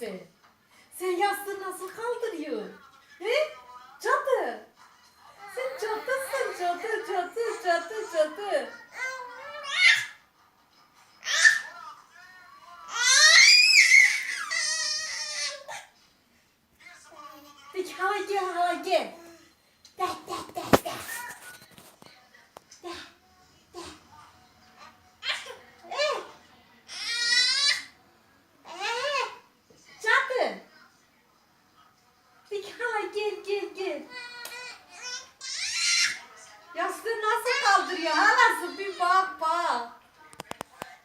sen? Sen yastığı nasıl kaldırıyorsun? He? Cadı. Sen cadısın cadı cadı cadı cadı. Peki hala gel hala gel. De de de de. De de. Eh. Eh. Cadı. Peki hala gel gel gel. Yastığı nasıl kaldırıyor? Halası bir bak bak.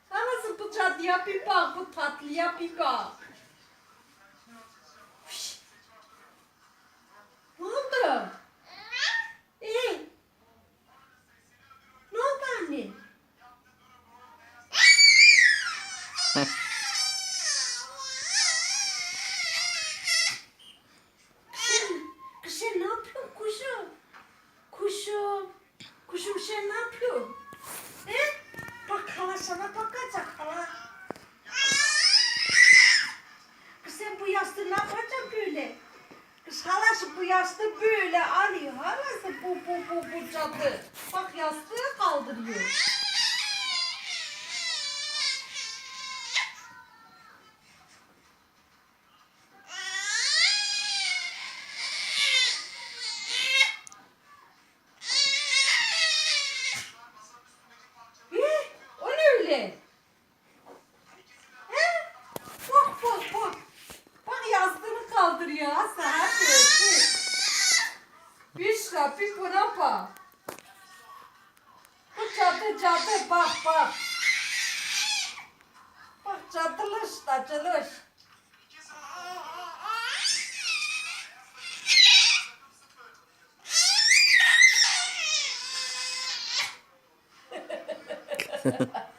Halası bu cadıya bir bak, bu tatlıya. Şşş. Ne oldu? Ee? Ne oldu anne? Kuşum, kuşum ne yapıyorsun kuşum sen ne yapıyorsun? He? Bak hala sana bakacak hala. Kız sen bu yastığı ne yapacaksın böyle? Kız halası bu yastığı böyle alıyor. Halası bu bu bu bu cadı. Bak yastığı kaldırıyor. Bir buna bak. Bu cadı cadı bak bak. Bak cadılış da cadılış. İkra,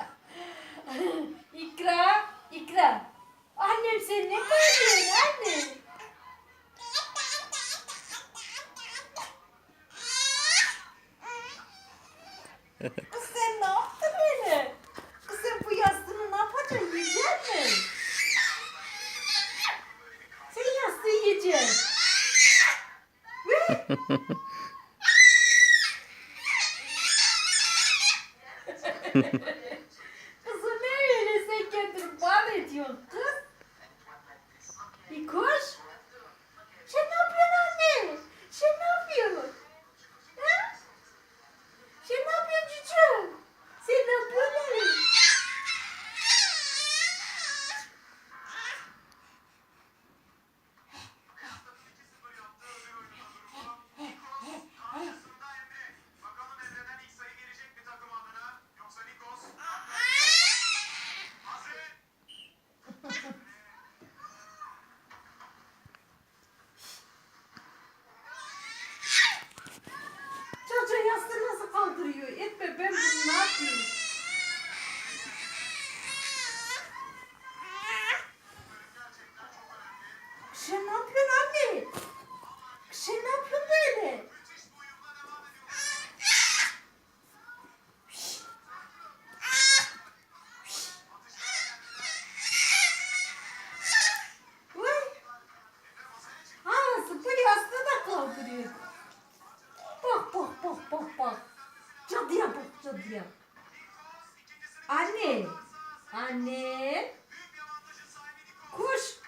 Kız sen ne yaptın öyle? Kız sen bu yastığını ne yapacaksın? Yiyecek misin? Sen yastığı yiyeceksin. Ve bak. Cadıya bak cadıya. Anne. Anne. Kuş.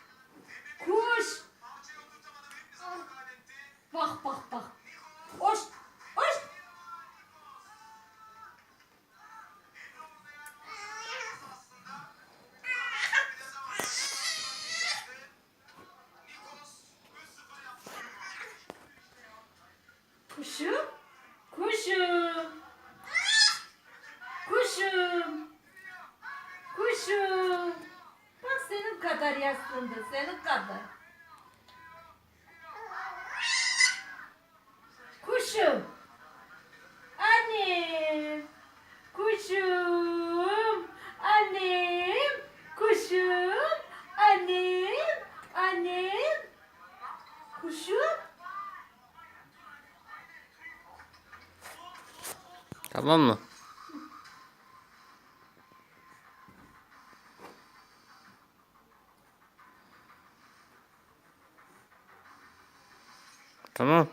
Kuş. Bak bak bak. Hoş. Hoş. Kuşum. Kuşum. Kuşum. Bak senin kadar yastığında, senin kadar. Kuşum. Annem. Kuşum. Annem. Kuşum. Annem. Annem. Kuşum. Tamam mı? Tamam.